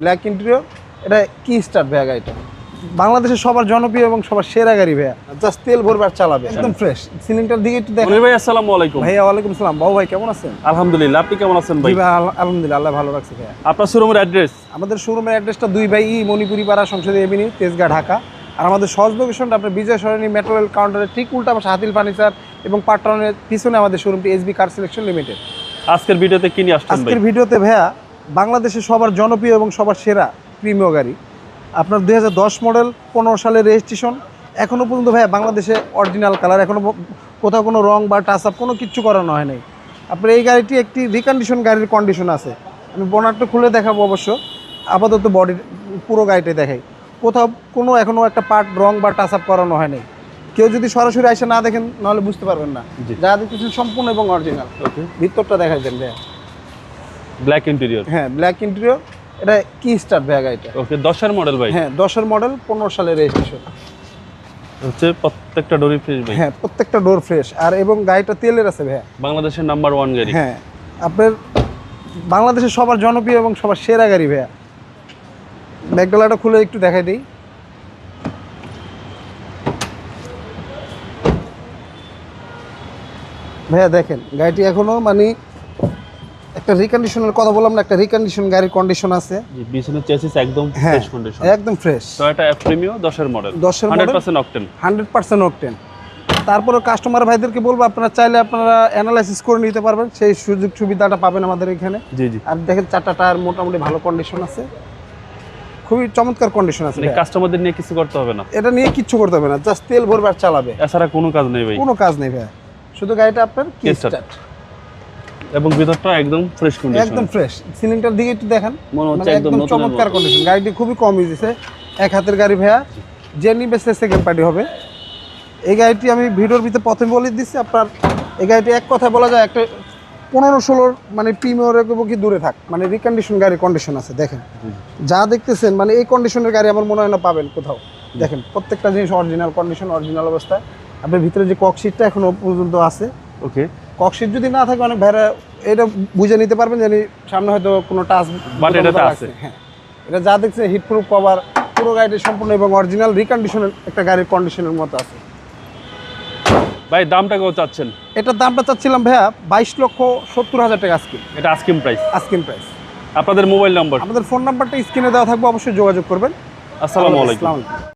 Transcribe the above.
Black interior এটা কি star ভাইয়া গাড়িটা? বাংলাদেশের সবার জনপ্রিয় এবং সবার সেরা গাড়ি ভাইয়া। জাস্ট তেল ভরবে আর চালাবে। একদম ফ্রেশ সিলিংটার দিকে একটু দেখেন। ভাই আসসালামু আলাইকুম। ভাইয়া ওয়ালাইকুম সালাম বাবু ভাই কেমন আছেন? আলহামদুলিল্লাহ আপনি কেমন আছেন ভাই? ভাই আলহামদুলিল্লাহ আল্লাহ ভালো রাখছে ভাইয়া। আপনার শোরুমের অ্যাড্রেস আমাদের শোরুমের অ্যাড্রেসটা দুই ভাই ই মণিপুরি পাড়া সংসদী এভিনিউ তেজগাঁ ঢাকা। আর আমাদের সহজ লোকেশনটা আপনার বিজয় সরণি মেট্রোরেল কাউন্টারের ঠিক উল্টা পাশে হাতিল ফার্নিচার এবং পাট্টাউনের পিছনে আমাদের শোরুমটি এসবি কার সিলেকশন লিমিটেড আজকের ভিডিওতে কি নিয়ে আসছেন ভাই? আজকের ভিডিওতে ভাইয়া বাংলাদেশের সবার জনপ্রিয় এবং সবার সেরা প্রিমিয় গাড়ি। আপনার দু হাজার দশ মডেল পনেরো সালের রেজিস্ট্রেশন এখনও পর্যন্ত ভাইয়া বাংলাদেশে অরিজিনাল কালার এখনও কোথাও কোনো রং বা টাচ আপ কোনো কিচ্ছু করানো হয় নাই। আপনার এই গাড়িটি একটি রিকন্ডিশন গাড়ির কন্ডিশন আছে। আমি বোনারটা খুলে দেখাবো অবশ্য। আপাতত বডির পুরো গাড়িটাই দেখাই। কোথাও কোনো এখনও একটা পার্ট রং বা টাচ আপ করানো হয় নাই। কেউ যদি সরাসরি এসে না দেখেন নাহলে বুঝতে পারবেন না। যা দেখতেছেন সম্পূর্ণ এবং অরিজিনাল ভিতরটা দেখাই দেন ভাইয়া। ব্ল্যাক ইন্টেরিয়র হ্যাঁ ব্ল্যাক ইন্টেরিয়র এটা কি স্টার ব্যাগ এটা? ওকে দশের মডেল ভাই হ্যাঁ দশের মডেল পনেরো সালের রেজিস্ট্রেশন হচ্ছে প্রত্যেকটা ডোরি ফ্রেশ ভাই হ্যাঁ প্রত্যেকটা ডোর ফ্রেশ আর এবং গাড়িটা তেলের আছে ভাইয়া। বাংলাদেশের নাম্বার ওয়ান গাড়ি। হ্যাঁ আপনার বাংলাদেশের সবার জনপ্রিয় এবং সবার সেরা গাড়ি ভাইয়া। ব্যাগডালাটা খুলে একটু দেখাই দিই। ভাইয়া দেখেন গাড়িটি এখনও মানে একটা রিকন্ডিশনের কথা বললাম না একটা রিকন্ডিশন গাড়ির কন্ডিশন আছে। জি পিছনের চেসিস একদম হ্যাঁ ফ্রেশ কন্ডিশন একদম ফ্রেশ টয়োটা এফ প্রিমিও দশের মডেল 10 এর model? Percent octane hundred percent octane তারপরে কাস্টমার ভাইদেরকে বলব আপনারা চাইলে আপনারা অ্যানালাইসিস করে নিতে পারবেন সেই সুযোগ সুবিধাটা পাবেন আমাদের এখানে। জি জি। আর দেখেন চারটা টায়ার মোটামুটি ভালো কন্ডিশন আছে। খুবই চমৎকার কন্ডিশন আছে মানে কাস্টমারদের নিয়ে কিছু করতে হবে না। এটা নিয়ে কিচ্ছু করতে হবে না জাস্ট তেল ভরবে আর চালাবে। এছাড়া কোনো কাজ নেই ভাই। কোনো কাজ নেই ভাই শুধু গাড়িটা আপনার কি। স্টার্ট এবং ভিতরটা একদম ফ্রেশ কন্ডিশন একদম ফ্রেশ সিলিংটার দিকে একটু দেখেন। মনে হচ্ছে মানে একদম চমৎকার কন্ডিশন গাড়িটি খুবই কম ইউজ এক হাতের গাড়ি ভাইয়া। যে নিবে সে সেকেন্ড পার্টি হবে। এই গাড়িটি আমি ভিডিওর ভিতরে প্রথমে বলে দিচ্ছি আপনার এই গাড়িটি এক কথায় বলা যায় একটা পনেরো ষোলোর মানে প্রিমিয়রের কি দূরে থাক। মানে রিকন্ডিশন গাড়ির কন্ডিশন আছে দেখেন। যা দেখতেছেন মানে এই কন্ডিশনের গাড়ি আমার মনে হয় না পাবেন কোথাও। দেখেন প্রত্যেকটা জিনিস অরিজিনাল কন্ডিশন অরিজিনাল অবস্থায়। আপনার ভিতরে যে ককশিটটা এখনও পর্যন্ত আছে ওকে ককশিট যদি না থাকে অনেক ভাইরা এটা বুঝে নিতে পারবেন জানি সামনে হয়তো কোনো টাচ But এটাতে আছে। হ্যাঁ। এটা যা দেখছে হিট প্রুফ কভার পুরো গাড়িটি সম্পূর্ণ এবং অরিজিনাল রিকন্ডিশনের একটা গাড়ির কন্ডিশনের মতো আছে। ভাই দামটা কত চাচ্ছেন? এটার দামটা চাচ্ছিলাম ভাইয়া বাইশ লক্ষ সত্তর হাজার টাকা আজকিন এটা আস্কিম প্রাইস আজকিন প্রাইস আপনাদের মোবাইল নাম্বার আমাদের ফোন নাম্বারটা স্ক্রিনে দেওয়া থাকবে অবশ্যই যোগাযোগ করবেন। আসসালামু আলাইকুম।